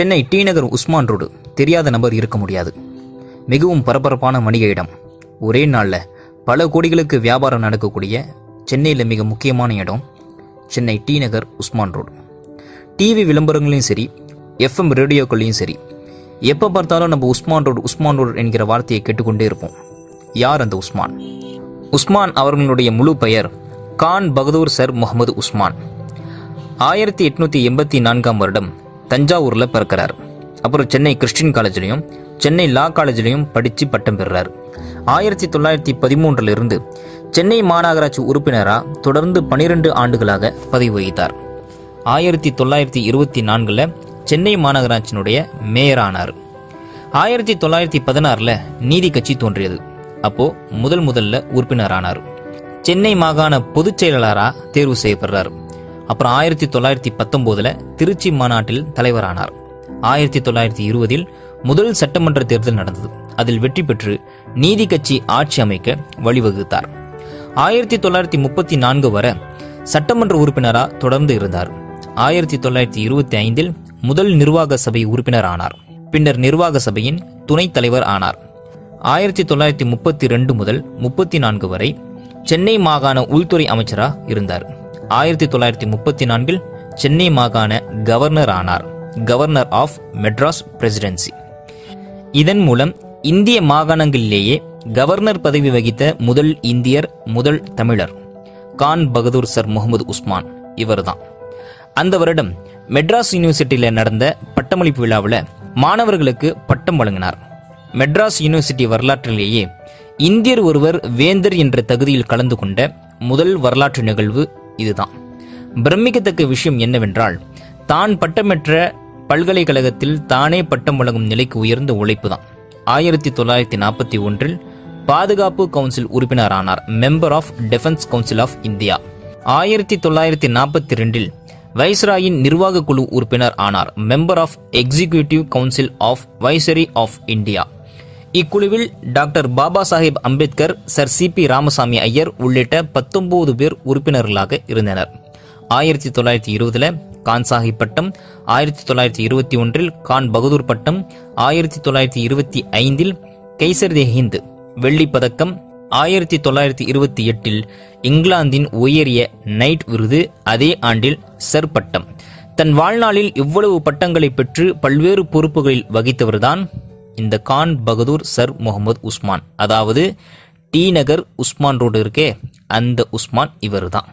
Chennai T Nagar Usman road தெரியாத நபர் இருக்க முடியாது. மிகவும் பரபரப்பான வணிக இடம். ஒரே நாளில் பல கோடிகளுக்கு வியாபாரம் நடக்கக்கூடிய சென்னையில் மிக முக்கியமான இடம் Chennai T Nagar Usman road. TV விளம்பரங்களையும் சரி எஃப்எம் ரேடியோக்கள்லையும் சரி எப்போ பார்த்தாலும் நம்ம உஸ்மான் ரோடு உஸ்மான் ரோடு என்கிற வார்த்தையை கேட்டுக்கொண்டே இருப்போம். யார் அந்த உஸ்மான்? உஸ்மான் அவர்களுடைய முழு பெயர் கான் பகதூர் சர் முகமது உஸ்மான். ஆயிரத்தி எட்நூற்றி எண்பத்தி நான்காம் வருடம் தஞ்சாவூரில் பிறக்கிறார். அப்புறம் சென்னை கிறிஸ்டின் காலேஜ்லையும் சென்னை லா காலேஜ்லையும் படித்து பட்டம் பெறுறார். ஆயிரத்தி தொள்ளாயிரத்தி பதிமூன்றுல இருந்து சென்னை மாநகராட்சி உறுப்பினராக தொடர்ந்து பனிரெண்டு ஆண்டுகளாக பதவி வகித்தார். ஆயிரத்தி தொள்ளாயிரத்தி இருபத்தி நான்கில் சென்னை மாநகராட்சியினுடைய மேயர் ஆனார் ஆயிரத்தி தொள்ளாயிரத்தி பதினாறில் நீதி கட்சி தோன்றியது. அப்போ முதல் முதல்ல உறுப்பினரானார். சென்னை மாகாண பொதுச் செயலாளராக தேர்வு செய்யப்படுறார். அப்புறம் ஆயிரத்தி தொள்ளாயிரத்தி பத்தொம்போதில் திருச்சி மாநாட்டில் தலைவரானார். ஆயிரத்தி தொள்ளாயிரத்தி இருபதில் முதல் சட்டமன்ற தேர்தல் நடந்தது. அதில் வெற்றி பெற்று நீதி கட்சி ஆட்சி அமைக்க வழிவகுத்தார். ஆயிரத்தி தொள்ளாயிரத்தி முப்பத்தி நான்கு வரை சட்டமன்ற உறுப்பினராக தொடர்ந்து இருந்தார். ஆயிரத்தி தொள்ளாயிரத்தி இருபத்தி ஐந்தில் முதல் நிர்வாக சபை உறுப்பினர் ஆனார் பின்னர் நிர்வாக சபையின் துணைத் தலைவர் ஆனார். ஆயிரத்தி தொள்ளாயிரத்தி முப்பத்தி ரெண்டு முதல் முப்பத்தி நான்கு வரை சென்னை மாகாண உள்துறை அமைச்சராக இருந்தார். ஆயிரத்தி தொள்ளாயிரத்தி முப்பத்தி நான்கில் சென்னை மாகாண கவர்னர் ஆனார். Governor of Madras presidency. இதன் மூலம் இந்திய மாகாணங்களிலேயே கவர்னர் பதவி வகித்த முதல் இந்தியர் முதல் தமிழர் கான் பகதூர் சர் முகமது உஸ்மான் இவர்தான். அந்த வருடம் மெட்ராஸ் யூனிவர்சிட்டியில் நடந்த பட்டமளிப்பு விழாவில் மாணவர்களுக்கு பட்டம் வழங்கினார். மெட்ராஸ் யூனிவர்சிட்டி வரலாற்றிலேயே இந்தியர் ஒருவர் வேந்தர் என்ற தகுதியில் கலந்து கொண்ட முதல் வரலாற்று நிகழ்வு இதுதான். பிரமிக்கத்தக்க விஷயம் என்னவென்றால் தான் பட்டமற்ற பல்கலைக்கழகத்தில் தானே பட்டம் வழங்கும் நிலைக்கு உயர்ந்த உழைப்பு தான் ஆயிரத்தி தொள்ளாயிரத்தி நாற்பத்தி ஒன்றில் பாதுகாப்பு கவுன்சில் உறுப்பினர் ஆனார் member of defence council of India ஆயிரத்தி தொள்ளாயிரத்தி நாற்பத்தி ரெண்டில் வைஸ்ராயின் நிர்வாக குழு உறுப்பினர் ஆனார் member of executive council of viceroy of India இக்குழுவில் doctor Baba Saheb Ambedkar Sir C P Ramaswamy Iyer உள்ளிட்ட பத்தொன்பது பேர் உறுப்பினர்களாக இருந்தனர். ஆயிரத்தி தொள்ளாயிரத்தி இருபதுல கான் சாஹிப் பட்டம் ஆயிரத்தி தொள்ளாயிரத்தி இருபத்தி ஒன்றில் கான் பகதூர் பட்டம் ஆயிரத்தி தொள்ளாயிரத்தி இருபத்தி ஐந்தில் கைசர் தே ஹிந்த் வெள்ளிப் பதக்கம் ஆயிரத்தி தொள்ளாயிரத்தி இருபத்தி எட்டில் இங்கிலாந்தின் உயரிய நைட் விருது அதே ஆண்டில் சர் பட்டம். தன் வாழ்நாளில் இவ்வளவு பட்டங்களை பெற்று பல்வேறு பொறுப்புகளில் வகித்தவர்தான் இந்த கான் பகதூர் சர் முகமது உஸ்மான். அதாவது டி நகர் உஸ்மான் ரோடு இருக்கே அந்த உஸ்மான் இவர்தான்.